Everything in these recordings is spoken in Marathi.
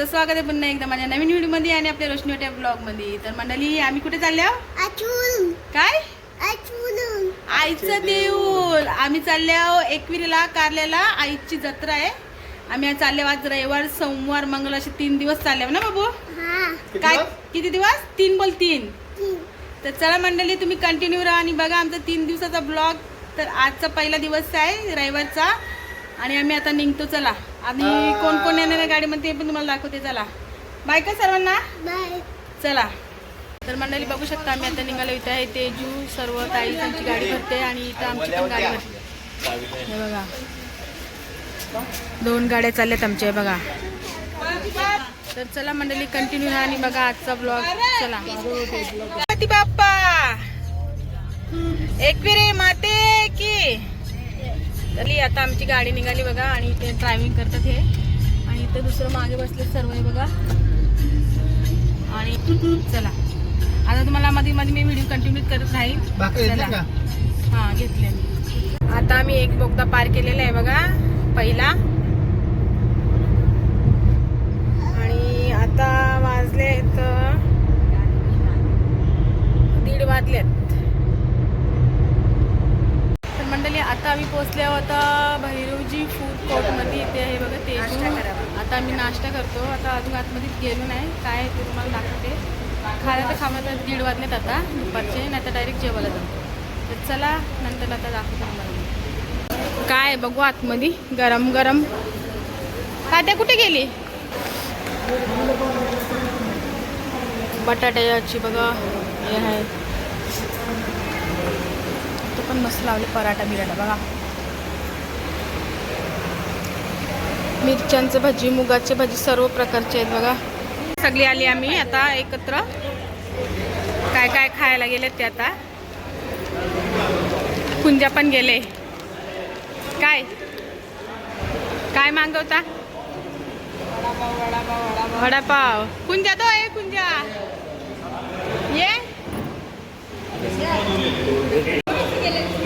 तुमचं स्वागत आहे पुन्हा एकदा माझ्या नवीन व्हिडिओमध्ये आणि आपल्या रोशनी वाट्या ब्लॉगमध्ये. तर मंडळी आम्ही कुठे चालले आहो? अचूल. काय? अचूल. आईचं देऊळ. आम्ही चालले आहो एकविरीला कारल्याला. आईची जत्रा आहे. आम्ही आज चालले आहोत आज रविवार सोमवार मंगळ असे तीन दिवस चालले ना बाबू? हा. काय? किती दिवस? तीन बोल तीन. तीन. तर चला मंडळी तुम्ही कंटिन्यू राहा आणि बघा आमचा तीन दिवसाचा ब्लॉग तर आजचा पहिला दिवस आहे रविवारचा. आणि आम्ही आता निघतो चला. आणि कोण कोण येणार आहे गाडीमध्ये ते पण तुम्हाला दाखवते चला. बाय का सर्वांना? चला. तर मंडळी बघू शकता आम्ही आता निघालो इथं आहे तेजू सर्व ताई त्यांची गाडी भरते आणि इथं आमची पण गाडी भरते. हे बघा. दोन गाड्या चालल्यात आमच्या बघा. तर चला मंडळी कंटिन्यू राहा आणि बघा आजचा ब्लॉग चला. बाप्पा! एकविरे माते की! चली आता आमची गाडी निघाली बघा आणि इथे ड्रायव्हिंग करतात हे. आणि इथं दुसरं मागे बसले सर्व आहे बघा. आणि चला. आता तुम्हाला मध्ये मध्ये मी व्हिडिओ कंटिन्यू करत राहील. चला. हा घेतले आता आम्ही एक बोगदा पार केलेला आहे बघा पहिला. आणि आता वाजले दीड वाजलेत तर मंडळी आता आम्ही पोहोचले आहोत आता भैरवजी फूड कोर्टमध्ये इथे आहे बघा ते आता आम्ही नाश्ता करतो. आता अजून आतमध्ये गेलो नाही. काय आहे ते तुम्हाला दाखवते. खायला तर तर दीड वाजलेत आता दुपारचे. नाही तर डायरेक्ट जेवायला जातो तर चला नंतर आता दाखवतो तुम्हाला. काय बघू आतमध्ये. गरम गरम. तात्या कुठे गेली? बटाट्याची बघा. हे आहे. पण मस्त लावले पराठा बिराठा बघा. मिरच्यांचं भजी मुगाचे भजी सर्व प्रकारचे आहेत बघा. सगळी आली आम्ही आता एकत्र. काय काय खायला गेले ते आता. कुंजा पण गेले. काय? काय मागवता? वडापाव कुंजा तो आहे कुंजा ये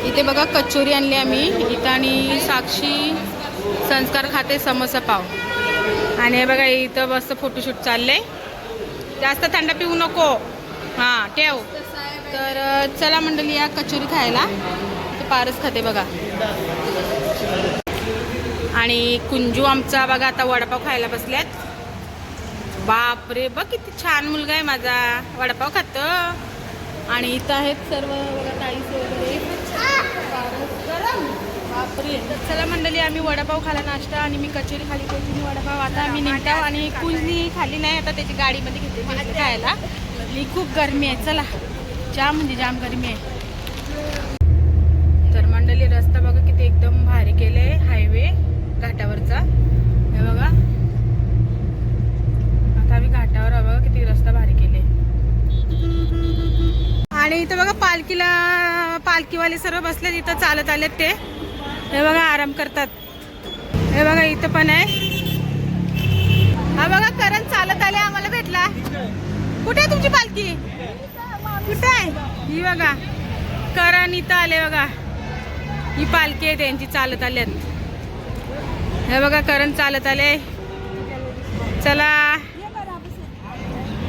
इथे बघा कचोरी आणली आम्ही. इथं आणि साक्षी संस्कार खाते समोसा पाव. आणि हे बघा इथं मस्त फोटोशूट चाललंय. जास्त थंड पिऊ नको. हां ठेव. तर चला मंडळी या कचोरी खायला. तर पारच खाते बघा. आणि कुंजू आमचा बघा आता वडापाव खायला बसल्यात. बापरे बघ किती छान मुलगा आहे माझा. वडापाव खातं. आणि इथं आहेत सर्व बघा ताईस वगैरे बापरे तर चला मंडळी आम्ही वडापाव खाला नाश्ता आणि मी कचोरी खाली कोचिनी वडापाव आता आम्ही निघतो आणि कुंजनी खाली नाही आता त्याची गाडीमध्ये घेतली खायला. आणि खूप गरमी आहे. चला जाम म्हणजे जाम गरमी आहे. तर मंडळी रस्ता बघा किती एकदम भारी केले हायवे घाटावरचा. हे बघा. आता आम्ही घाटावर आहे बघा किती रस्ता भारी केले आणि इथं बघा पालखीला पालखीवाले सर्व बसले इथं चालत आलेत ते. हे बघा आराम करतात. हे बघा इथं पण आहे. हा बघा करण चालत आले आम्हाला भेटला. कुठे आहे तुमची पालखी? कुठे आहे? ही बघा करण इथं आले बघा. ही पालखी आहे त्यांची चालत आल्यात. हे बघा करण चालत आले. चला.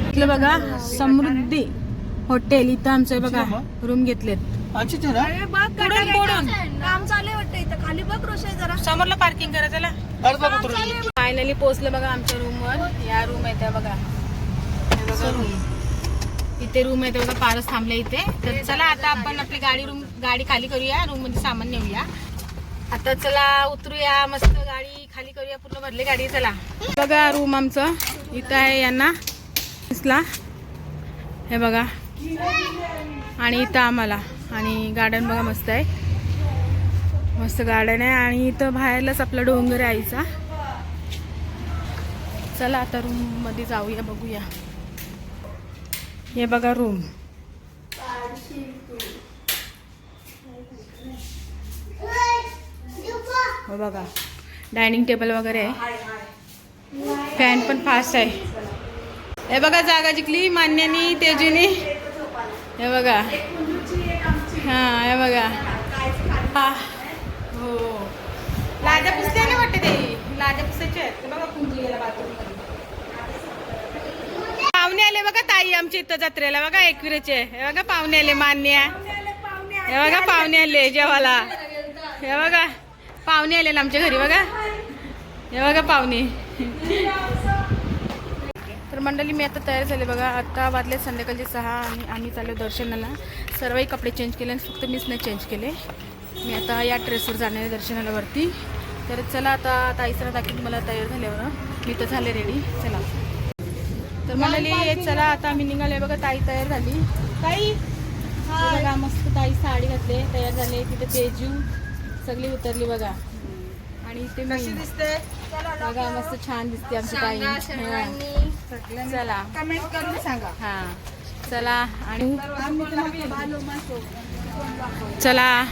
इथलं बघा समृद्धी हॉटेल इथं आमचं बघा रूम घेतलेत. पुढून पुढून. काम चालू वाटतं इथं. खाली बघ रोषाई जरा. समोरला पार्किंग करा चला फायनली पोहोचलं बघा आमच्या रूमवर या रूम आहे त्या बघा. हे बघा रूम इथे रूम आहे ते बघा पारस थांबले इथे. तर चला आता आपण आपली गाडी रूम गाडी खाली करूया. रूममध्ये सामान नेऊया. आता चला उतरूया मस्त गाडी खाली करूया पूर्ण भरली गाडी. चला. बघा रूम आमचं. इथं आहे यांना. दिसला हे बघा. आणि इथं आम्हाला. आणि गार्डन बघा मस्त आहे. मस्त गार्डन आहे आणि इथं बाहेरलाच आपला डोंगर आहे आईचा. चला आता रूममध्ये जाऊया बघूया. हे बघा रूम हो बघा. डायनिंग टेबल वगैरे आहे. फॅन पण फास्ट आहे. हे बघा जागा जिंकली मान्यानी तेजुनी. हे बघा. हा हे बघा. हो. लाजा पुसल्या ना वाटते ते. लाजा पुसायचे आहेत. बघा कुंजी गेला बाथरूम पाहुणे आले बघा ताई आमच्या इथं जत्रेला. बघा एकविरेचे. हे बघा पाहुणे आले मान्य. हे बघा पाहुणे आले जेवाला हे बघा. पाहुणे आले ना आमच्या घरी बघा. हे बघा पाहुणे. तर मंडळी मी आता तयार झाले बघा. आता वाजले संध्याकाळचे सहा आणि आम्ही चाललो दर्शनाला. सर्वही कपडे चेंज केले आणि फक्त मीच नाही चेंज केले. मी आता या ड्रेसवर जाणार आहे दर्शनाला वरती तर चला आता ताईसरा दाखवून मला तयार झाल्यावर. मी तर झाले रेडी चला. तर मंडळी चला आता आम्ही निघाले बघा. ताई तयार झाली. ताई हे बघा मस्त ताई साडी घातली तयार झाले. तिथे तेजू सगळी उतरली बघा. आणि इथे मी. बघा मस्त छान दिसते आमची ताई. हा. चला. कमेंट करून सांगा. हा. चला आणि चला.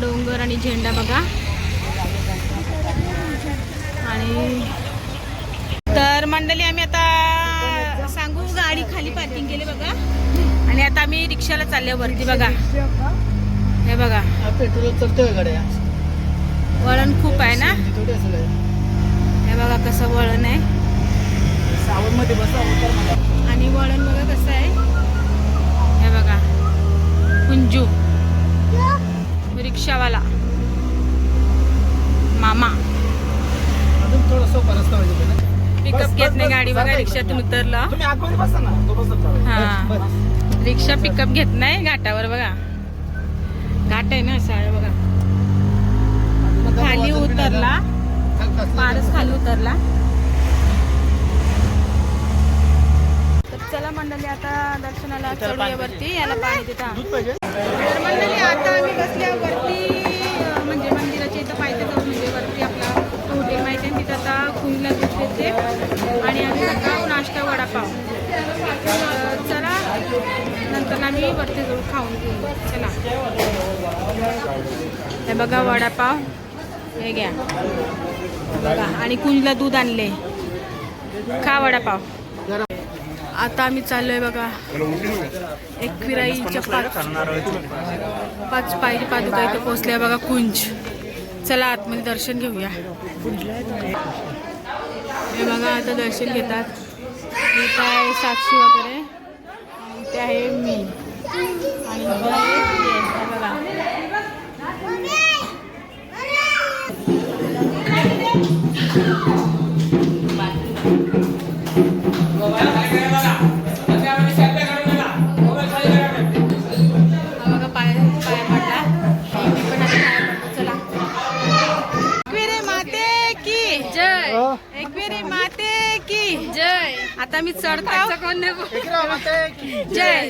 डोंगर आणि झेंडा बघा. आणि तर मंडळी आम्ही आता सांगू गाडी खाली पार्किंग केली बघा. आणि आता आम्ही रिक्षाला चालले वरती बघा. हे बघा. वळण खूप आहे ना? हे बघा कसं वळण आहे. आणि वळण बघा कसं आहे. हे बघा. कुंजू. रिक्षावाला. मामा. पिकअप घेत नाही गाडी बघा रिक्षातून उतरलं. हा. रिक्षा पिकअप घेत नाही घाटावर बघा. घाट आहे ना शाळा बघा. खाली उतरला. पारस खाली उतरला. तर चला मंडळी आता दर्शनाला चढूया वरती. याला पाणी देता. तर मंडळी आता आम्ही बसल्या वरती म्हणजे मंदिराच्या इथं पाहिजे जाऊन म्हणजे वरती आपला हॉटेल माहिती आहे तिथं आता कुणीला दूध देते. आणि आम्ही सकाळ नाश्ता वडापाव. चला नंतर आम्ही वरती जाऊन खाऊन घेऊ. चला. हे बघा वडापाव. हे घ्या. बघा. आणि कुंजला दूध आणले खा वडापाव. आता आम्ही चाललोय बघा. एक फिराईच्या पाच पाच पायरी पादुका इथं पोहोचल्या बघा कुंज. चला आतमध्ये दर्शन घेऊया. हे बघा आता दर्शन घेतात. इथं आहे साक्षी वगैरे? इथे आहे मी. आणि बघा. आता मी चढतो इकडे माते की जय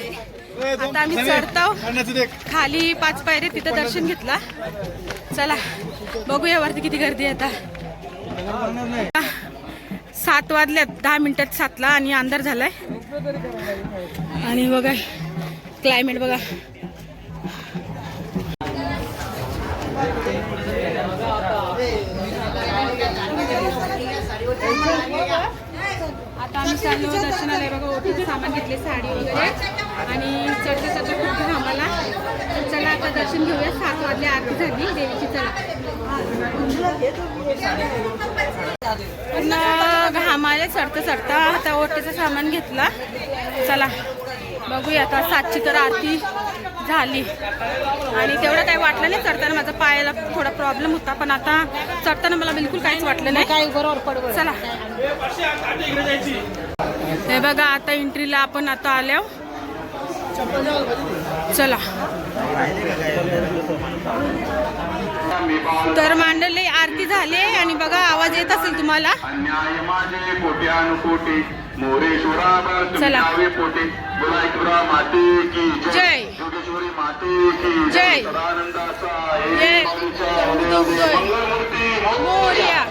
आता आम्ही सगळे. चढतो. खाण्याचं देख. खाली पाच पायरे तिथं दर्शन घेतला चला बघूया वरती किती गर्दी आता. सात वाजल्यात दहा मिनिटात सातला आणि अंधार झालाय आणि बघा क्लायमेट बघा आता आम्ही चाललो दर्शनाला हे बघा ओटीचं सामान घेतले साडी वगैरे. आणि चढते चढते खूप आम्हाला. तर चला आता दर्शन घेऊया सात वाजले आरती झाली देवीची चला. पूर्ण घामाले चढता चढता आता ओटीचं सामान घेतला. चला बघूया आता सातची तर आरती. झाली. आणि तेवढं काही वाटलं नाही चढताना माझा पायाला थोडा प्रॉब्लेम होता पण आता चढताना मला बिलकुल काहीच वाटलं नाही. काही बरोबर पडवं चला. हे बघा आता एंट्रीला आपण आता आल्या चला. तर मांडले आरती झाले आणि बघा आवाज येत असेल तुम्हाला. चला. जय. योगेश्वरी माते की जय. जय. मोरया!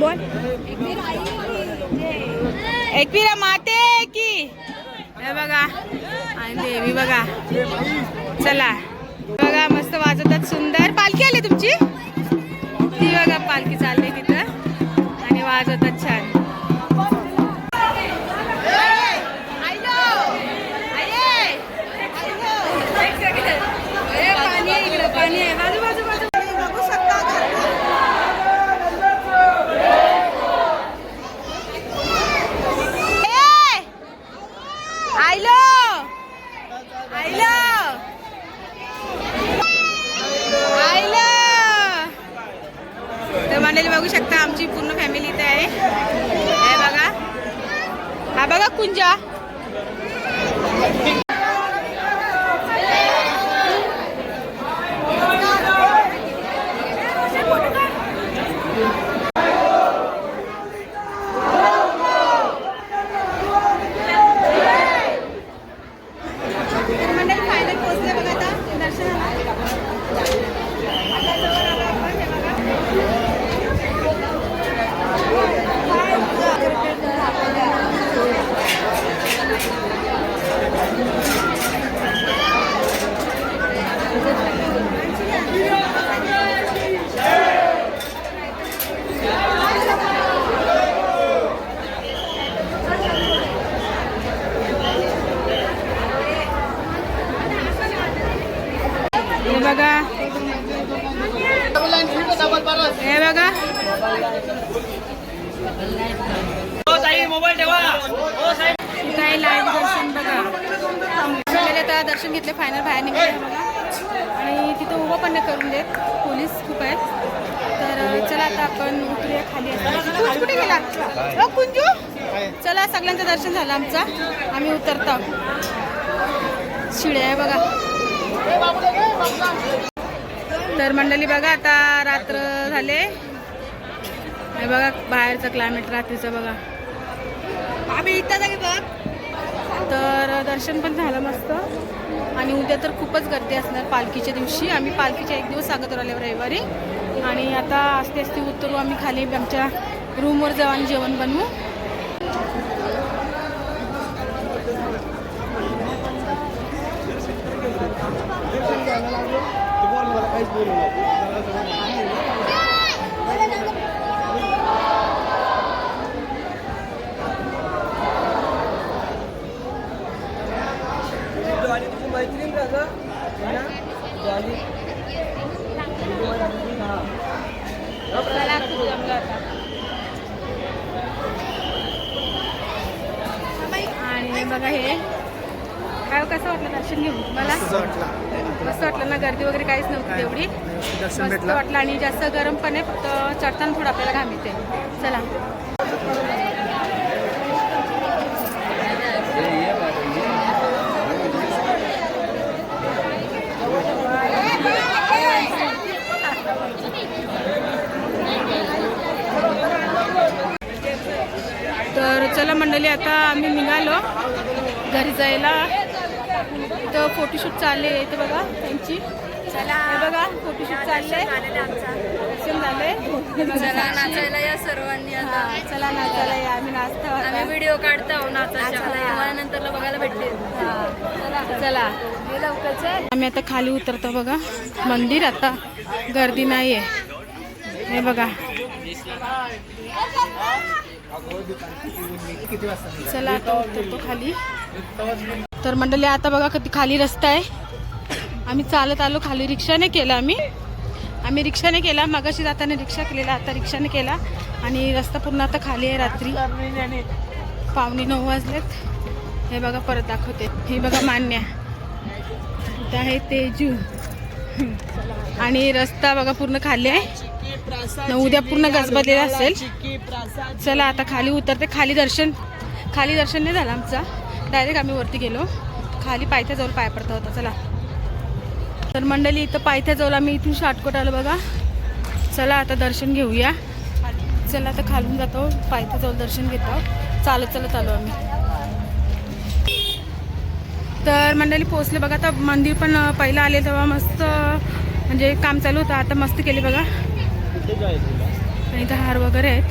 बोल। एकविरा माते की? हे बघा आणि देवी बघा. चला. बघा मस्त वाजवतात सुंदर. पालखी आली तुमची? ती बघा पालखी चालली तिथं आणि वाजवतात छान पाणी आहे इकडं पाणी आहे बाजू बाजू बाजू बघू शकता ए! आयलो आयलो आयलो तर मंडळी बघू शकता आमची पूर्ण फॅमिली इथे आहे हे बघा हा बघा कुंजा तर मंडळी फायनल पोहोचले बघा आता दर्शनाला हे बघा. हे बघा. काही लाईव्ह दर्शन बघा. आता दर्शन घेतले फायनल बाहेर निघाले बघा. आणि तिथं उभं पण नाही करून देत. पोलीस खूप आहेत. तर चला आता आपण उतरूया खाली. कुठे गेला? कुंजू. चला सगळ्यांचं दर्शन झालं आमचं. आम्ही उतरतो. शिड्या आहे बघा. तर मंडळी बघा आता रात्र झाले. हे बघा बाहेरचं क्लायमेट रात्रीचं बघा. आम्ही इथं बघ. तर दर्शन पण झालं मस्त. आणि उद्या तर खूपच गर्दी असणार पालखीच्या दिवशी. आम्ही पालखीच्या एक दिवस अगोदर आल्यावर रविवारी. आणि आता असते असते उतरू आम्ही खाली आमच्या रूमवर जाऊ आणि जेवण बनवू. आणि बघा हे. काय हो, कसं वाटलं दर्शन घेऊन? मला मस्त वाटलं. ना? गर्दी वगैरे काहीच नव्हती तेवढी. मस्त वाटलं आणि जास्त गरम पण आहे फक्त चढताना थोडं आपल्याला घाम येते. चला तर चला मंडळी आता आम्ही निघालो घरी जायला. तर फोटोशूट चालले इथे बघा त्यांची. चला. बघा फोटोशूट चालले बघा, नाचायला या सर्वांनी आता. चला ना चला या. आम्ही नाचतो. आम्ही व्हिडिओ काढतो. तुम्हाला नंतर बघायला भेटतील. हा, चला. लवकर चल. आम्ही आता खाली उतरतो बघा. मंदिर आता गर्दी नाहीये. हे बघा. चला आता उतरतो खाली. तर मंडळी आता बघा कधी खाली रस्ता आहे. आम्ही चालत आलो खाली. रिक्षाने केला आम्ही. आम्ही रिक्षाने केला. मगाशी जाताना रिक्षा केलेला आता रिक्षाने केला. आणि रस्ता पूर्ण आता खाली आहे रात्री. पावणे नऊ वाजलेत. हे बघा परत दाखवते. हे बघा मान्या. आहे तेजू. आणि रस्ता बघा पूर्ण खाली आहे. उद्या पूर्ण गजबजलेला असेल. चला आता खाली उतरते. खाली दर्शन खाली दर्शन नाही झालं आमचा. डायरेक्ट आम्ही वरती गेलो. खाली पायथ्याजवळ पाय पडता होता. चला. तर मंडळी इथं पायथ्याजवळ आम्ही इथून शॉर्टकट आलो बघा. चला आता दर्शन घेऊया. चला आता खालून जातो. पायथ्याजवळ दर्शन घेतो. चालत चालत आलो आम्ही. तर मंडळी पोचले बघा. आता मंदिर पण पहिलं आले तेव्हा मस्त म्हणजे काम चालू होतं. आता मस्त केले बघा. आणि इथं हार वगैरे आहेत.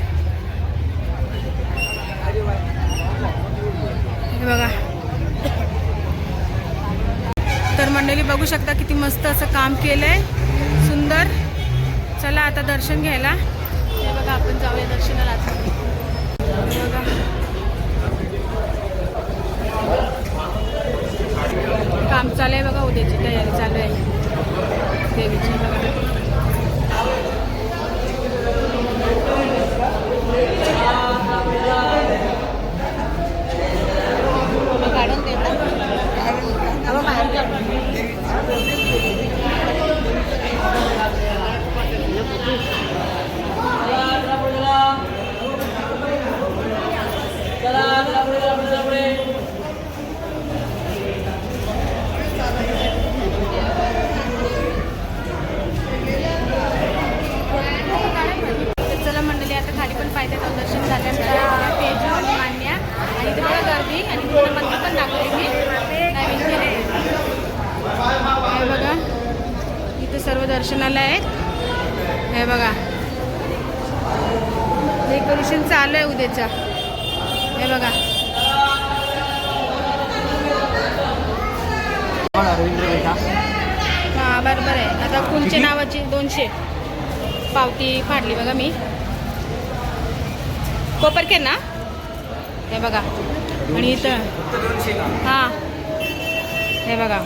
हे बघा. तर मंडळी बघू शकता किती मस्त असं काम केलंय. सुंदर. चला आता दर्शन घ्यायला. हे बघा आपण जाऊया दर्शनाला बघा. काम चालू आहे बघा उद्याची तयारी चालू आहे. देवीची. काढून दे तर चला मंडळी आता खाली पण पाहिजे दर्शन झाल्यानंतर पेजू आणि मान्या आणि इथे बघा गर्दी आणि पूर्ण मंदिर पण दाखवले मी नवीन केले हे बघा इथे सर्व दर्शनाला आहेत हे बघा डेकोरेशन चालू आहे उद्याचा हे बघा हा बरोबर तुमच्या नावाची दोनशे. पावती फाडली बघा मी. कोपरके ना? हे बघा. आणि इथं. हां. हे बघा.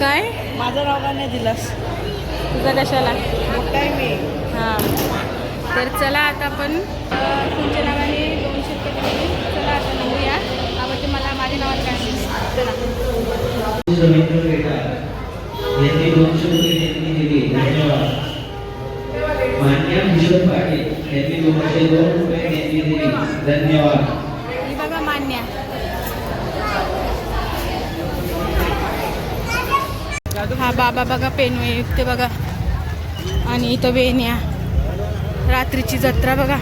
काय? माझं नाव नाही दिलास. तुझा कशाला? काय मी. हां. तर चला आता आपण तुमच्या नावाने दोनशे रुपये दिले. चला आता नव्हूया आपण ते मला माझ्या नावात काय असेल. चला. रवींद्र पेटा यांनी दोनशे रुपये देणगी दिली. धन्यवाद. मान्या भूषण पाटील यांनी दोनशे दोन रुपये देणगी दिली. धन्यवाद ही बघा मान्य हा बाबा बघा पेनवे आहे ते बघा. आणि इथं वेण्या रात्रीची जत्रा बघा.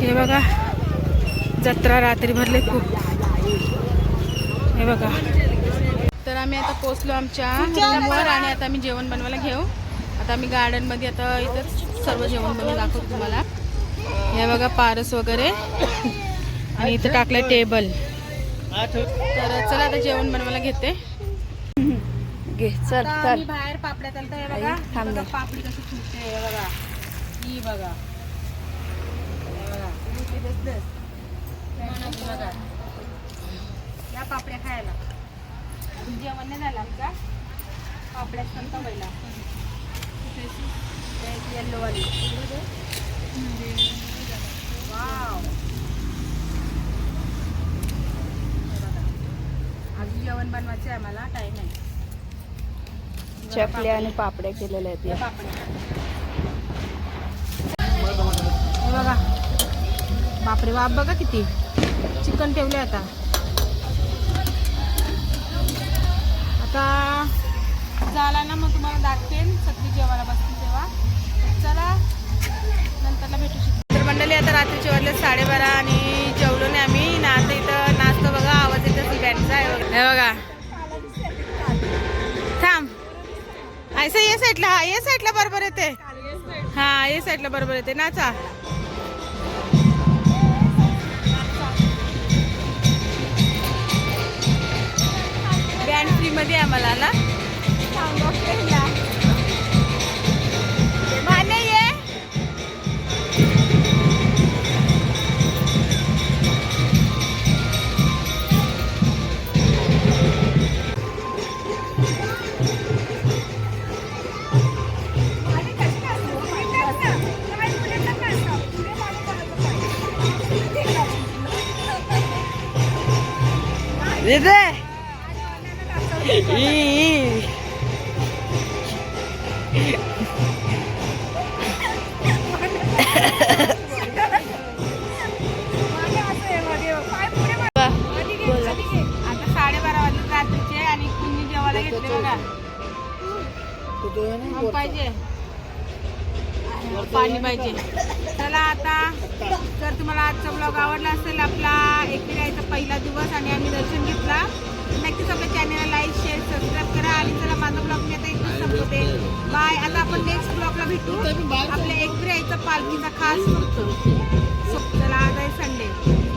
हे बघा जत्रा रात्री भरले खूप. हे बघा. तर आम्ही आता पोचलो आमच्या रूमवर आणि आता आम्ही जेवण बनवायला घेऊ. आता आम्ही गार्डनमध्ये आता इथंच सर्व जेवण बनवून दाखवतो तुम्हाला. हे बघा पारस वगैरे. आणि इथं टाकलं टेबल तर चला आता जेवण बनवायला घेते. घे चल चल. बाहेर पापड्या चालतं हे बघा. थांब बघा. पापडी कशी फुटते हे बघा. ही बघा. हे बघा. हे बघा या पापड्या खायला. जेवण नाही झालं आमचा. पापड्या संत पहिला येल्लो वाली वाव हे बघा. अजून जेवण बनवायचं आहे आम्हाला टाईम आहे. आणि पापड्या केलेल्या आहेत. पापड्या. बघा. बापरे बाप बघा किती. चिकन ठेवले आता. झाला ना मग तुम्हाला दाखवेन. सत्री जेवायला बसतील तेव्हा. चला नंतरला भेटू शकतो तर मंडळी आता रात्रीचे वाजले साडेबारा आणि जेवलो नाही आम्ही. ना आता इथं नाचतो बघा आवाज येतो बँडचा आहे. बघा. असं या साईडला हा या साईडला बरोबर येते. हा या साईडला बरोबर येते. नाचा. बँड फ्रीमध्ये आम्हाला ना? आता साडेबारा वाजले रात्रीचे आणि कुणी जेवायला घेतले बघा. पाहिजे. पाणी पाहिजे. चला आता जर तुम्हाला आजचा ब्लॉग आवडला असेल आपला एकविरायचा पहिला दिवस आणि आम्ही दर्शन घेतला नक्कीच आपल्या चॅनलला लाईक शेअर सबस्क्राईब करा आणि चला माझा ब्लॉग मी आता इथून संपवते. बाय आता आपण नेक्स्ट ब्लॉगला भेटू. आपल्या एकविरायचा पालखीचा खास बघतो चला आज आहे संडे